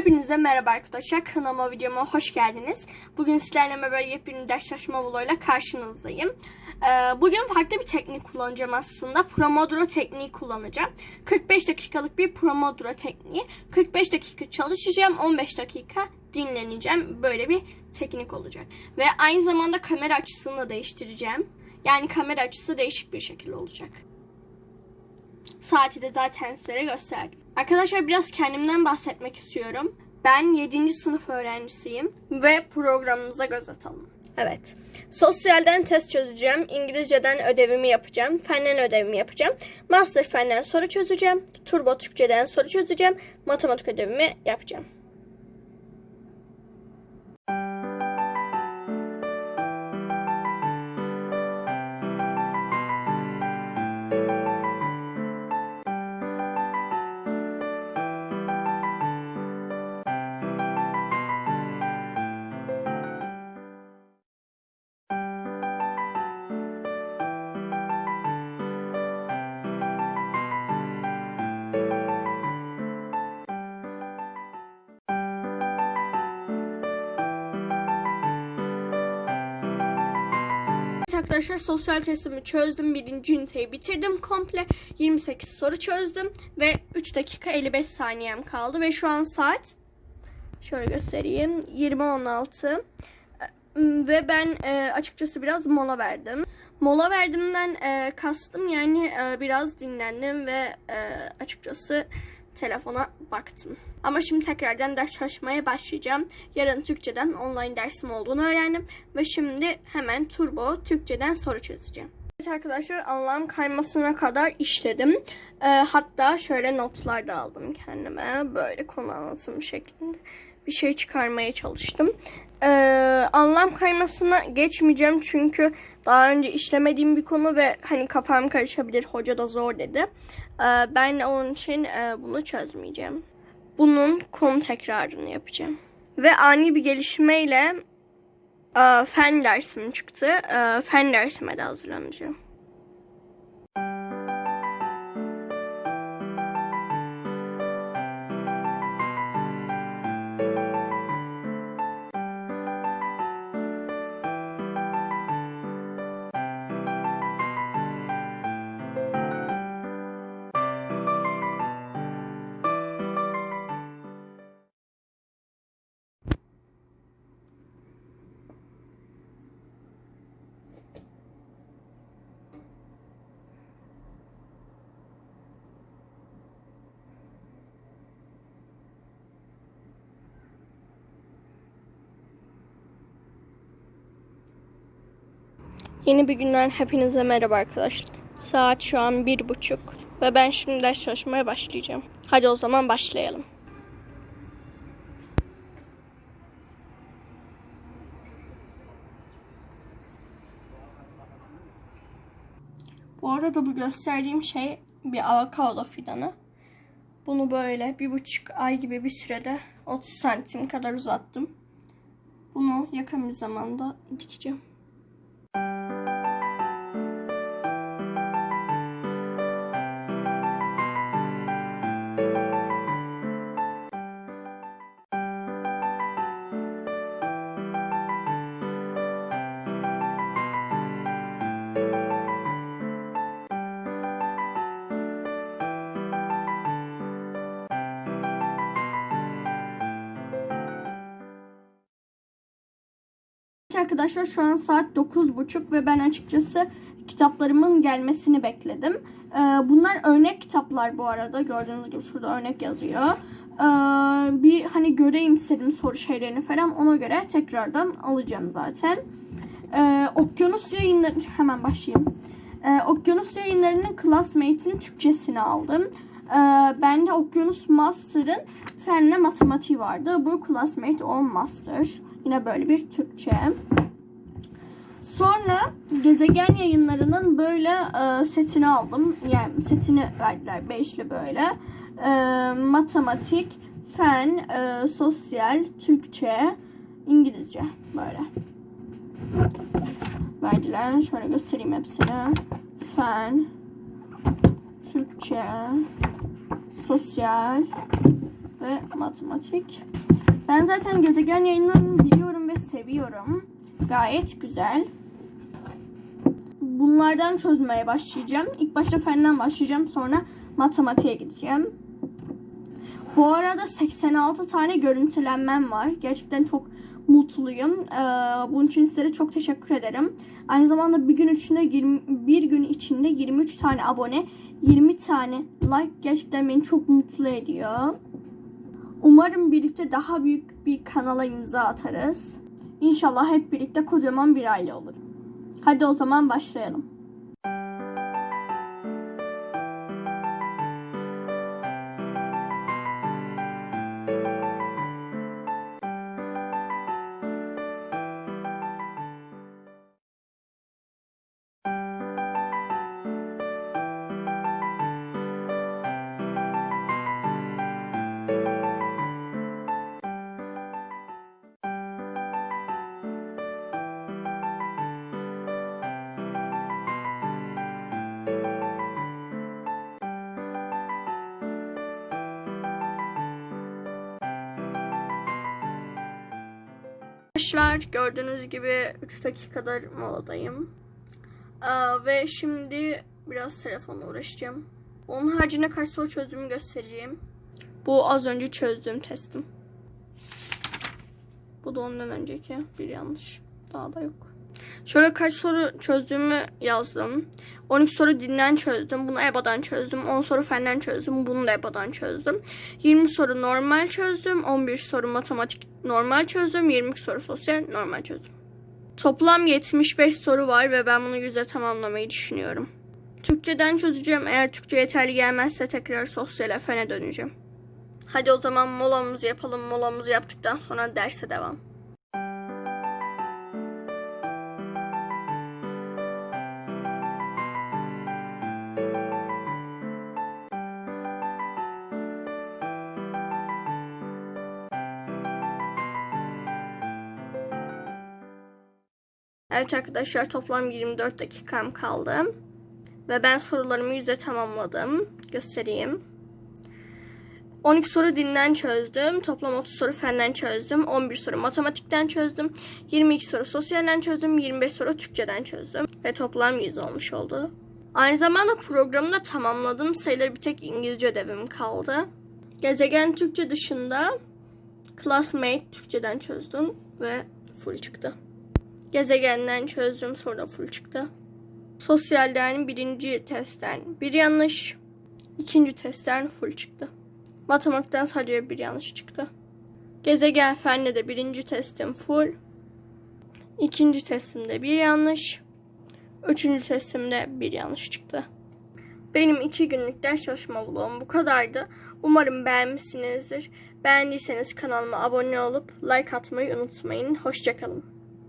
Hepinize merhaba arkadaşlar. Kanalıma videoma hoş geldiniz. Bugün sizlerle beraber yepyeni ders çalışma vloguyla karşınızdayım. Ee, bugün farklı bir teknik kullanacağım aslında. Pomodoro tekniği kullanacağım. 45 dakikalık bir Pomodoro tekniği. 45 dakika çalışacağım. 15 dakika dinleneceğim. Böyle bir teknik olacak. Ve aynı zamanda kamera açısını da değiştireceğim. Yani kamera açısı değişik bir şekilde olacak. Saati de zaten size gösterdim. Arkadaşlar biraz kendimden bahsetmek istiyorum. Ben 7. sınıf öğrencisiyim ve programımıza göz atalım. Evet. Sosyalden test çözeceğim. İngilizceden ödevimi yapacağım. Fenden ödevimi yapacağım. Master fenden soru çözeceğim. Turbo Türkçeden soru çözeceğim. Matematik ödevimi yapacağım. Arkadaşlar sosyal testimi çözdüm. Birinci üniteyi bitirdim komple. 28 soru çözdüm. Ve 3 dakika 55 saniyem kaldı. Ve şu an saat şöyle göstereyim. 20.16. Ve ben e, açıkçası biraz mola verdim. Mola verdimden e, kastım yani e, biraz dinlendim ve e, açıkçası telefona baktım. Ama şimdi tekrardan ders çalışmaya başlayacağım. Yarın Türkçeden online dersim olduğunu öğrendim. Ve şimdi hemen Turbo Türkçeden soru çözeceğim. Evet arkadaşlar anlam kaymasına kadar işledim. Ee, hatta şöyle notlar da aldım kendime. Böyle konu anlatım şeklinde bir şey çıkarmaya çalıştım. Ee, anlam kaymasına geçmeyeceğim çünkü daha önce işlemediğim bir konu ve hani kafam karışabilir hoca da zor dedi. Ee, ben onun için e, bunu çözmeyeceğim. Bunun konu tekrarını yapacağım. Ve ani bir gelişmeyle e, fen dersim çıktı. E, fen dersime de hazırlanacağım. Yeni bir günden hepinize merhaba arkadaşlar. Saat şu an bir buçuk ve ben şimdi ders çalışmaya başlayacağım. Hadi o zaman başlayalım. Bu arada bu gösterdiğim şey bir avokado fidanı. Bunu böyle bir buçuk ay gibi bir sürede 30 santim kadar uzattım. Bunu yakın bir zamanda dikeceğim. Arkadaşlar şu an saat 9.30 ve ben açıkçası kitaplarımın gelmesini bekledim. Ee, bunlar örnek kitaplar bu arada. Gördüğünüz gibi şurada örnek yazıyor. Ee, bir hani göreyim istedim soru şeylerini falan. Ona göre tekrardan alacağım zaten. Ee, Okyanus yayınları hemen başlayayım. Okyanus yayınlarının Classmate'in Türkçesini aldım. Ee, ben de Okyanus Master'ın fenle matematiği vardı. Bu Classmate on Master. Yine böyle bir Türkçe. Sonra gezegen yayınlarının böyle e, setini aldım. Yani setini verdiler beşli böyle. E, matematik, fen, e, sosyal, Türkçe, İngilizce böyle. Verdiler. Şöyle göstereyim hepsini. Fen, Türkçe, sosyal, ve matematik. Ben zaten gezegen yayınlarını biliyorum ve seviyorum. Gayet güzel. Bunlardan çözmeye başlayacağım. İlk başta fenden başlayacağım. Sonra matematiğe gideceğim. Bu arada 86 tane görüntülenmem var. Gerçekten çok mutluyum. Ee, bunun için sizlere çok teşekkür ederim. Aynı zamanda bir gün içinde 20, bir gün içinde 23 tane abone, 20 tane like gerçekten beni çok mutlu ediyor. Umarım birlikte daha büyük bir kanala imza atarız. İnşallah hep birlikte kocaman bir aile olur. Hadi o zaman başlayalım. Arkadaşlar gördüğünüz gibi 3 dakikadır moladayım. Aa, ve şimdi biraz telefonla uğraşacağım. Onun haricinde kaç soru çözdüğümü göstereceğim. Bu az önce çözdüğüm testim. Bu da ondan önceki bir yanlış. Daha da yok. Şöyle kaç soru çözdüğümü yazdım. 12 soru dinden çözdüm. Bunu EBA'dan çözdüm. 10 soru fenden çözdüm. Bunu da EBA'dan çözdüm. 20 soru normal çözdüm. 11 soru matematik normal çözdüm. 20 soru sosyal normal çözdüm. Toplam 75 soru var ve ben bunu yüze tamamlamayı düşünüyorum. Türkçeden çözeceğim. Eğer Türkçe yeterli gelmezse tekrar sosyal fene döneceğim. Hadi o zaman molamızı yapalım. Molamızı yaptıktan sonra derse devam. Evet arkadaşlar toplam 24 dakikam kaldı. Ve ben sorularımı yüze tamamladım. Göstereyim. 12 soru dinden çözdüm. Toplam 30 soru fenden çözdüm. 11 soru matematikten çözdüm. 22 soru sosyalden çözdüm. 25 soru Türkçeden çözdüm. Ve toplam 100 olmuş oldu. Aynı zamanda programı da tamamladım. Sayıları bir tek İngilizce ödevim kaldı. Gezegen Türkçe dışında Classmate Türkçeden çözdüm ve full çıktı. Gezegenden çözdüm sonra full çıktı. Sosyalden birinci testten bir yanlış. ikinci testten full çıktı. Matematikten sadece bir yanlış çıktı. Gezegen fende de birinci testim full. ikinci testimde bir yanlış. Üçüncü testimde bir yanlış çıktı. Benim iki günlük ders çalışma vlogum bu kadardı. Umarım beğenmişsinizdir. Beğendiyseniz kanalıma abone olup like atmayı unutmayın. Hoşçakalın.